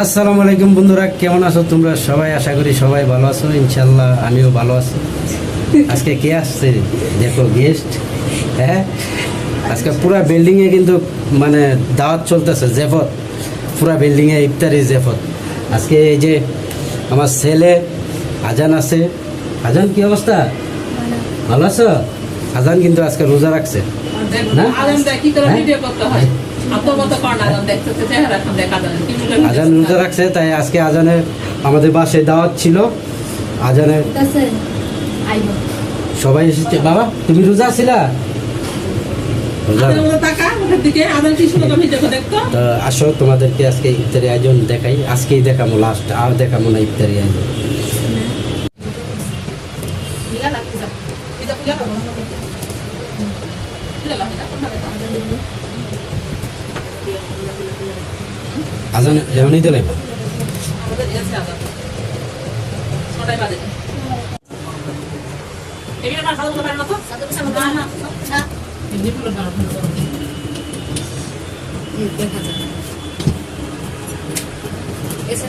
আসসালামু আলাইকুম বন্ধুরা কেমন আছো তোমরা? সবাই আশা করি সবাই ভালো আছো ইনশাল্লাহ আমিও ভালো আছি। আজকে কে আসছে দেখো গেস্ট হ্যাঁ? আজকে পুরা বিল্ডিংয়ে কিন্তু মানে দাওয়াত চলতেছে জেফত। পুরা বিল্ডিংয়ে ইফতারি জেফত। আজকে এই যে আমার ছেলে আজান আছে। আজান কি অবস্থা? ভালো আছো? আজান কিন্তু আজকে রোজা রাখছে। না? আজান রোজা রাখছে তাই আজকে আজানে আমাদের বাসায় দাওয়াত ছিল। আজানে সবাই এসেছে। বাবা তুমি রোজা ছিলা? আসো তোমাদেরকে আজকে ইফতারি আয়োজন দেখাই। আজকেই দেখাবো লাস্ট আর দেখাবো না ইফতারি আয়োজন। মিলা লাগতে আজান এমনই দিলে আমাদের এসে